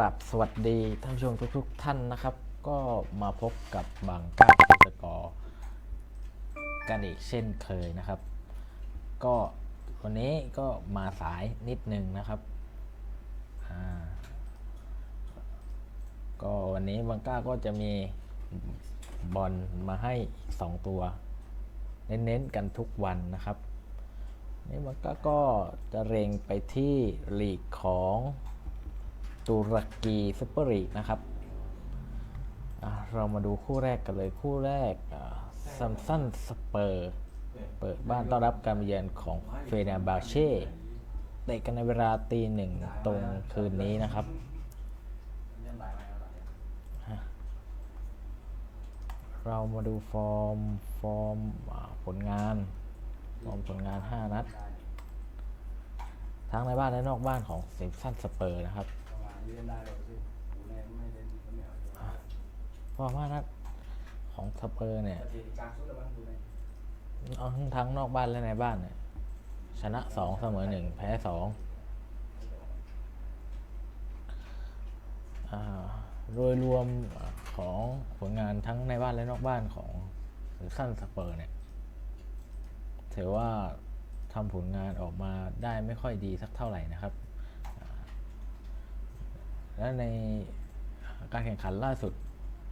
ราบสวัสดีท่านผู้ชมทุกๆท่านนะครับ ก็มาพบกับบางก้าสกอร์กันอีกเช่นเคยนะครับ ก็วันนี้ก็มาสายนิดนึงนะครับก็วันนี้บางก้าก็จะมีบอลมาให้อีกสองตัว เน้นๆกันทุกวันนะครับนี่มันก็ก็จะเร็งไปที่ลีกของ ตุรกีซุปเปอร์ลีกนะครับ เรามาดูคู่แรกกันเลยคู่แรกซัมซันสเปอร์ เปิดบ้านต้อนรับการเยือนของเฟเนบาเช่เตะกันในเวลาตีหนึ่งตรงคืนนี้นะครับเรามาดูฟอร์ม ฟอร์มผลงาน ฟอร์มผลงาน 5 นัด ทั้งในบ้านและนอกบ้านของเซมสันสเปอร์นะครับ ฟอร์ม5นัดของสเปอร์เนี่ยเอาทั้งทั้งนอกบ้านและในบ้านเนี่ย ชนะ2เสมอ1แพ้2อ่าโดยรวมของผลงานทั้งในบ้านและนอกบ้านของสั้นสเปอร์เนี่ยถือว่าทำผลงานออกมาได้ไม่ค่อยดีสักเท่าไหร่นะครับ และในการแข่งขันล่าสุด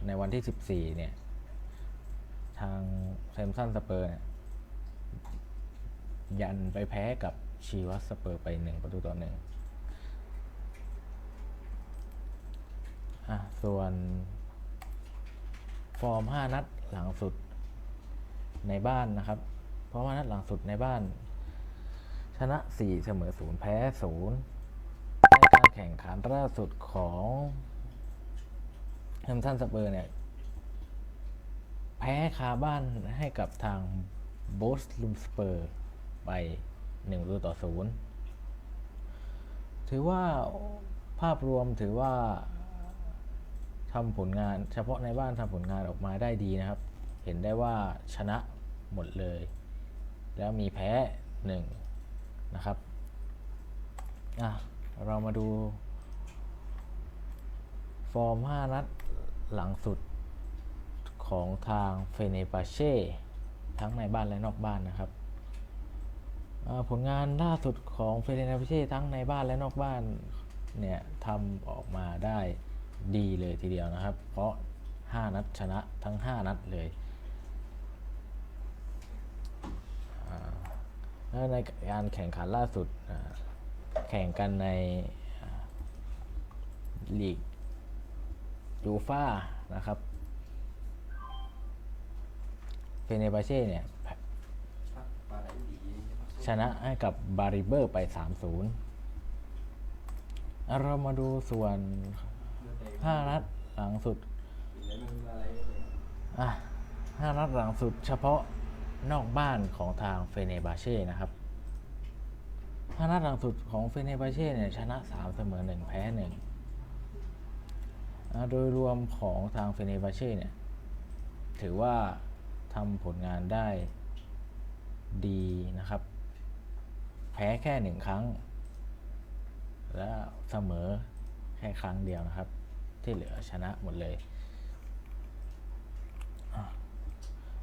ในวันที่ 14 เนี่ย ทางแซมสันสเปอร์เนี่ยยันไปแพ้กับชีวัสสเปอร์ไปหนึ่งประตูต่อหนึ่งอะ ส่วน ฟอร์ม 5 นัดหลังสุดในบ้านนะครับฟอร์ม5นัดหลังสุดในบ้าน ชนะ 4 เสมอ 0 แพ้0ในการ แข่งขันล่าสุดของแฮมป์ตันสเปอร์เนี่ย แพ้คาบ้านให้กับทางโบสลุมสเปอร์ไป1ประตูต่อ0ถือว่าภาพรวมถือว่าทำผลงานเฉพาะในบ้านทำผลงานออกมาได้ดีนะครับ เห็นได้ว่าชนะหมดเลย แล้วมีแพ้หนึ่งนะครับ อะ เรามาดู ฟอร์ม 5 นัดหลังสุดของทางเฟเนปาเช่ทั้งในบ้านและนอกบ้านนะครับ ผลงานล่าสุดของเฟเนปาเช่ทั้งในบ้านและนอกบ้านเนี่ยทำออกมาได้ดีเลยทีเดียวนะครับ เพราะ 5 นัดชนะทั้ง 5 นัดเลยในการแข่งขันล่าสุด แข่งกันในลีกยูฟ่านะครับเฟเนบาเช่เนี่ย ชนะให้กับบาริเบอร์ไป 3-0 เรามาดูส่วน 5 นัดหลังสุดอะห้านัดหลังสุดเฉพาะนอกบ้านของทางเฟเนบาเช่นะครับ ห้านัดหลังสุดของเฟเนบาเช่เนี่ยชนะ 3 เสมอ 1 แพ้1อะโดยรวมของทางเฟเนบาเช่เนี่ย ถือว่าทำผลงานได้ดีนะครับ แพ้แค่หนึ่งครั้ง และเสมอแค่ครั้งเดียวนะครับ ที่เหลือชนะหมดเลย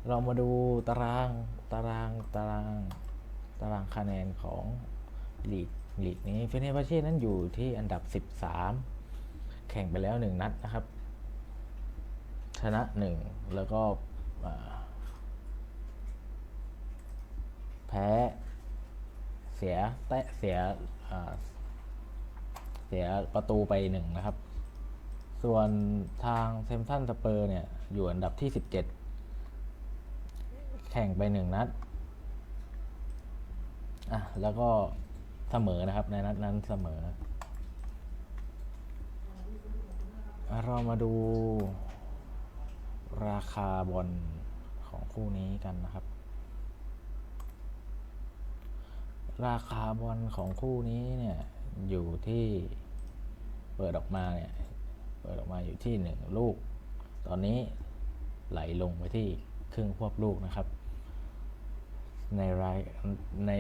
เรามาดูตารางตารางตารางตารางคะแนนของ ลีกลีกนี้เฟเนบาเช่นั้นอยู่ที่อันดับ 13 แข่งไปแล้ว 1 นัดนะครับ ชนะ 1 แล้วก็แพ้เสียแตะเสียเสียประตูไปหนึ่งนะครับ ส่วนทางเซมสันสเปอร์เนี่ย อยู่อันดับที่ 17 แข่งไปหนึ่งนัดอะแล้วก็ เสมอนะครับ ในนัดนั้นเสมอ เรามาดูราคาบอลของคู่นี้กันนะครับ ราคาบอลของคู่นี้เนี่ยอยู่ที่เปิดออกมาเนี่ยเปิดออกมาอยู่ที่หนึ่งลูก ตอนนี้ไหลลงไปที่ครึ่งควบลูกนะครับ ในรายใน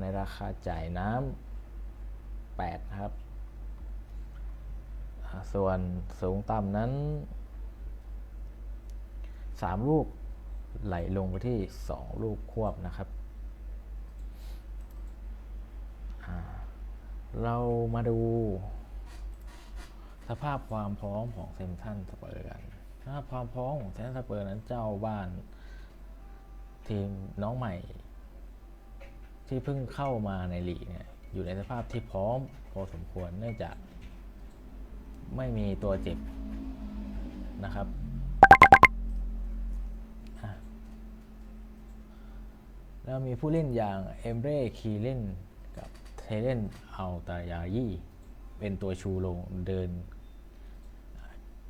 ในราคาจ่ายน้ำแปดครับ ส่วนสูงต่ำนั้นสามลูกไหลลงไปที่สองลูกควบนะครับ เรามาดู สภาพความพร้อมของเซมทันสเปอร์กันสภาพความพร้อมของเซมทันสเปอร์นั้นเจ้าบ้าน ทีมน้องใหม่ ที่เพิ่งเข้ามาในลีกเนี่ยอยู่ในสภาพที่พร้อมพอสมควรเนื่องจาก ไม่มีตัวเจ็บนะครับแล้วมีผู้เล่นอย่างเอมเร่คีเลินกับเทเลนอัลตายายีเป็นตัวชูลงเดิน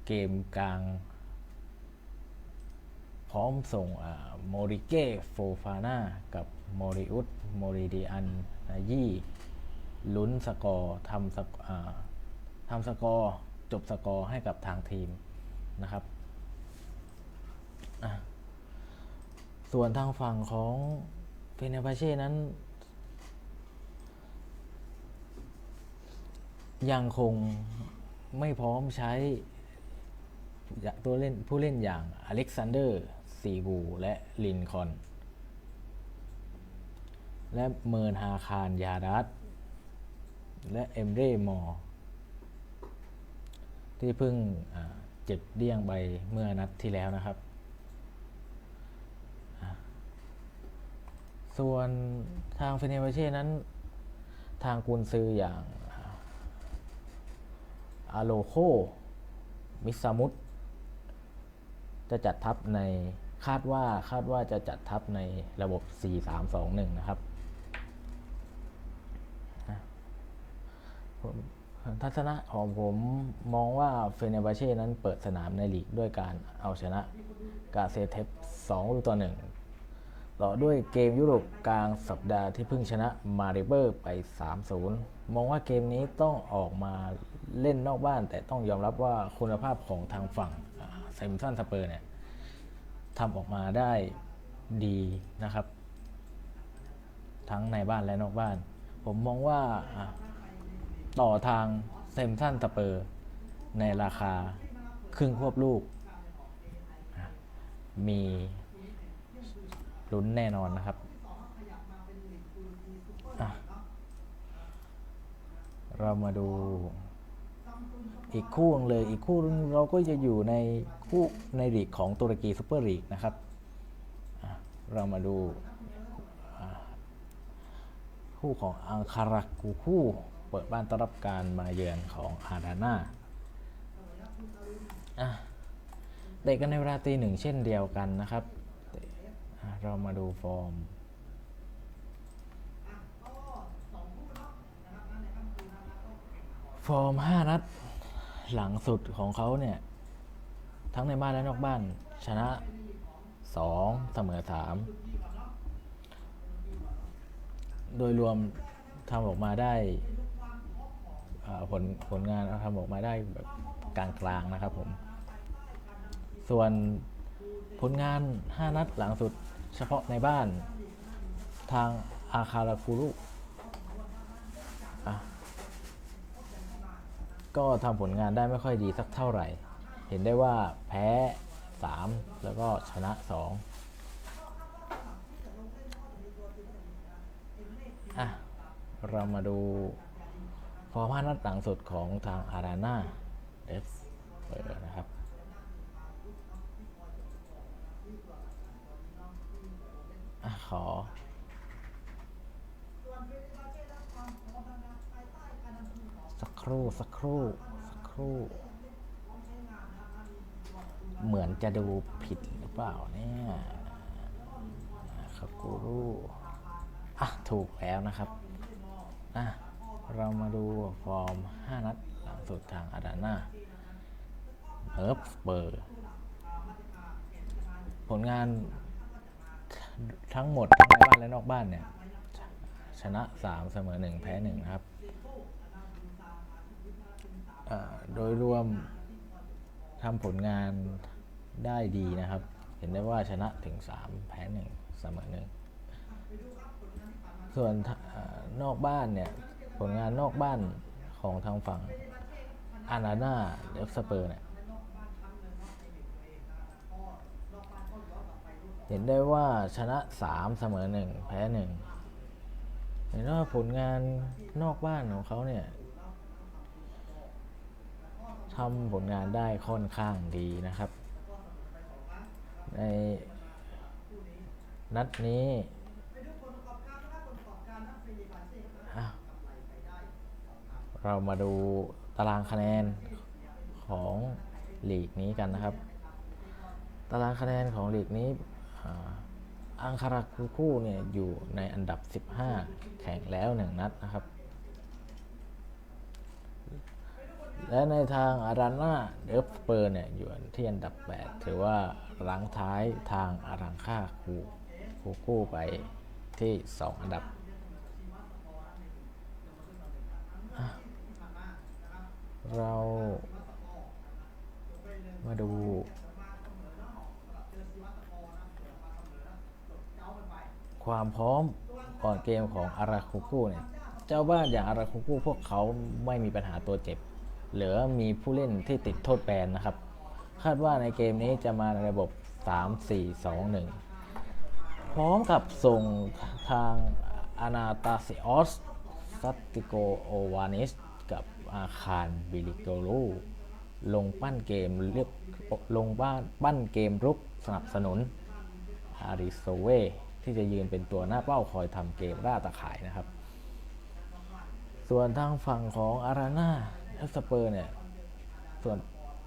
เกมกลาง ร้อมส่งโมริเก้โฟฟาน่ากับโมริอุสโมริดีอันนายี่ลุ้นสกอร์ทำสกอทำสกอร์จบสกอร์ให้กับทางทีมนะครับ ส่วนทางฝั่งของเฟเนบาเช่นั้น ยังคงไม่พร้อมใช้ตัวเล่นผู้เล่นอย่างอเล็กซานเดอร์ ซีกูและลินคอน และเมิร์นฮาคารยาดัสและเอมเร่มอร์ที่เพิ่งเจ็บเดี้ยงไปเมื่อนัดที่แล้วนะครับ ส่วนทางเฟเนบาเช่นั้น ทางกุนซืออย่างอาโลโค มิซามุตจะจัดทัพใน คาดว่าคาดว่าจะจัดทัพในระบบ 4-3-2-1 นะครับทัศนะของผมมองว่าเฟเนบาเช่นั้นเปิดสนามในลีกด้วยการเอาชนะกาเซเทป2ลูกต่อ 1 ต่อด้วยเกมยุโรปกลางสัปดาห์ที่เพิ่งชนะมาริเบอร์ไป 3-0 มองว่าเกมนี้ต้องออกมาเล่นนอกบ้าน แต่ต้องยอมรับว่าคุณภาพของทางฝั่งไซมสันสเปอร์เนี่ย ทำออกมาได้ดีนะครับ ทั้งในบ้านและนอกบ้าน ผมมองว่าต่อทางเซมสันสเปอร์ ในราคาครึ่งควบลูก มีลุ้นแน่นอนนะครับ เรามาดู อีกคู่นึงเลยอีกคู่นึงเราก็จะอยู่ในคู่ในลีกของตุรกีซูเปอร์ลีกนะครับ เรามาดูคู่ของอังคารากูคู่ เปิดบ้านต้อนรับการมาเยือนของอาดาน่าเตะกันในเวลาตีหนึ่งเช่นเดียวกันนะครับเตะอะเรามาดูฟอร์มฟอร์ม 5 นัด หลังสุดของเขาเนี่ย ทั้งในบ้านและนอกบ้าน ชนะ2เสมอ3โดยรวมทำออกมาได้ผลผลงานทำออกมาได้แบบกลางๆนะครับผม ส่วนผลงาน 5 นัดหลังสุดเฉพาะในบ้านทางอาคาราคูรุอะ ก็ทำผลงานได้ไม่ค่อยดีสักเท่าไหร่ เห็นได้ว่าแพ้ 3 แล้วก็ชนะ 2 อะ เรามาดูฟอร์มานัดหลังสุดของทางอาราน่าเอฟเปิดนะครับขอ สัก ครู่สักครู่สักครู่ เหมือนจะดูผิดหรือเปล่าเนี่ยคากูรูอะ ถูกแล้วนะครับอะเรามาดูฟอร์ม 5 นัดหลังสุดทางอาดาน่าเฮิร์ฟเบอร์ ผลงานทั้งหมดทั้งในบ้านและนอกบ้านเนี่ย ชนะ 3 เสมอ 1 แพ้ 1 นะครับ โดยรวมทำผลงานได้ดีนะครับ เห็นได้ว่าชนะถึง 3 แพ้1เสมอ1ส่วนถ้าอ่านอกบ้านเนี่ย ผลงานนอกบ้านของทางฝั่งอานาน่าเดฟสเปอร์เนี่ย เห็นได้ว่าชนะ 3 เสมอ 1 แพ้ 1 เห็นว่าผลงานนอกบ้านของเขาเนี่ย ทำผลงานได้ค่อนข้างดีนะครับ ในนัดนี้เรามาดูตารางคะแนนของลีกนี้กันนะครับ ตารางคะแนนของลีกนี้อังคาราคูคู่เนี่ยอยู่ในอันดับ 15 แข่งแล้ว 1 นัดนะครับ และในทางอาราน่าเดฟเปอร์เนี่ยอยู่ที่อันดับ 8 ถือว่ารั้งท้ายทางอารังค่าคูคูคู่ไปที่ 2 อันดับ เรามาดูความพร้อมก่อนเกมของอาราคุกุเนี่ย เจ้าบ้านอย่างอาราคุกุพวกเขาไม่มีปัญหาตัวเจ็บ เหลือมีผู้เล่นที่ติดโทษแบนนะครับ คาดว่าในเกมนี้จะมาในระบบ 3 4 2 1 พร้อมกับส่งทางอานาตาซิออสซัตติโกโอวานิสกับอาคารบิลิโกลูลงปั้นเกมเรียกลงบ้านปั้นเกมรุกสนับสนุนอาริโซเวที่จะยืนเป็นตัวหน้าเป้าคอยทำเกมล่าตะข่ายนะครับ ส่วนทางฝั่งของอาราน่า เอฟสเปอร์เนี่ยส่วน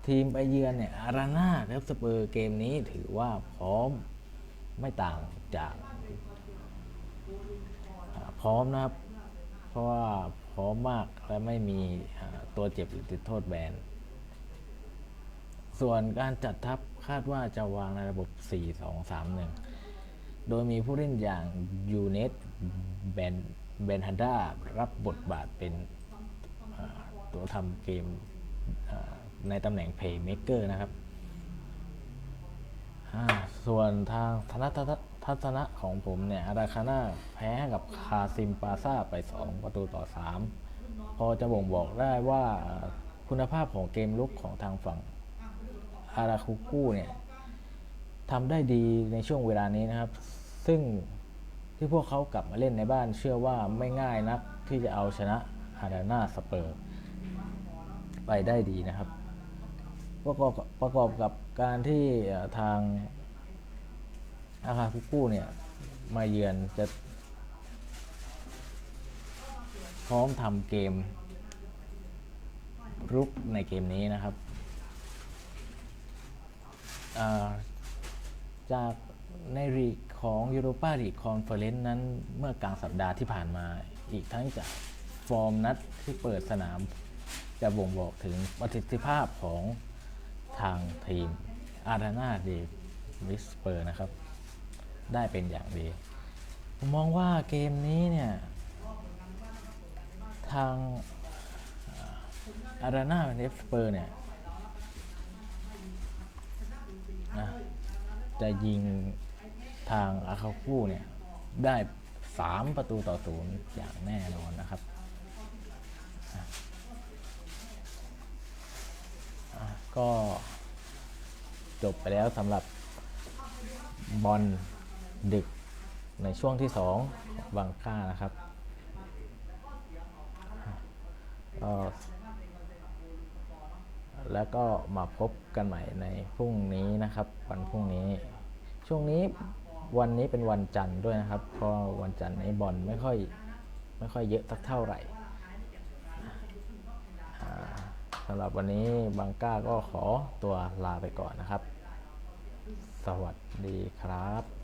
ทีมไปเยือนเนี่ยอาราน่าเอฟสเปอร์เกมนี้ถือว่าพร้อมไม่ต่างจากพร้อมนะครับ เพราะว่าพร้อมมากและไม่มีตัวเจ็บหรือติดโทษแบน ส่วนการจัดทัพคาดว่าจะวางในระบบ 4-2-3-1 โดยมีผู้เล่นอย่างยูเนสเบนเบนฮันดารับบทบาทเป็น อ่าตัวทำเกมในตำแหน่งเพย์เม k เกอร์นะครับส่วนทางธนทัศทัศนะของผมเนี่ยอาราคาน่าแพ้กับคาซิมปาซาไป 2 ประตูต่อ 3 พอจะบ่งบอกได้ว่าคุณภาพของเกมลุกของทางฝั่งอาราคุกุเนี่ยทำได้ดีในช่วงเวลานี้นะครับ ซึ่งที่พวกเขากลับมาเล่นในบ้านเชื่อว่าไม่ง่ายนักที่จะเอาชนะอาราน่าสเปอร์ ไปได้ดีนะครับประกอบกับประกอบกับการที่ทางอาคาคุกุเนี่ยมาเยือนจะ พร้อมทำเกมรุกในเกมนี้นะครับาจากในลีกของยูโรปาลีกคอนเฟอเรนซ์นั้นเมื่อกลางสัปดาห์ที่ผ่านมาอีกทั้งจากฟอร์มนัดที่เปิดสนาม จะบ่งบอกถึงประสิทธิภาพของทางทีมอารานาเดวิสเปอร์นะครับ ได้เป็นอย่างดี ผมมองว่าเกมนี้เนี่ย ทางอารานาเดวิสเปอร์เนี่ยนะจะยิงทางอาคาคูเนี่ย ได้ 3 ประตูต่อศูนย์อย่างแน่นอนนะครับอะอะ ก็จบไปแล้วสำหรับบอลดึกในช่วงที่2ของบังค่านะครับก็แล้วก็มาพบกันใหม่ในพรุ่งนี้นะครับ วันพรุ่งนี้ ช่วงนี้วันนี้เป็นวันจันทร์ด้วยนะครับ เพราะวันจันทร์ในบอลไม่ค่อยไม่ค่อยเยอะสักเท่าไหร่อ่า สำหรับวันนี้บางก้าก็ขอตัวลาไปก่อนนะครับ สวัสดีครับ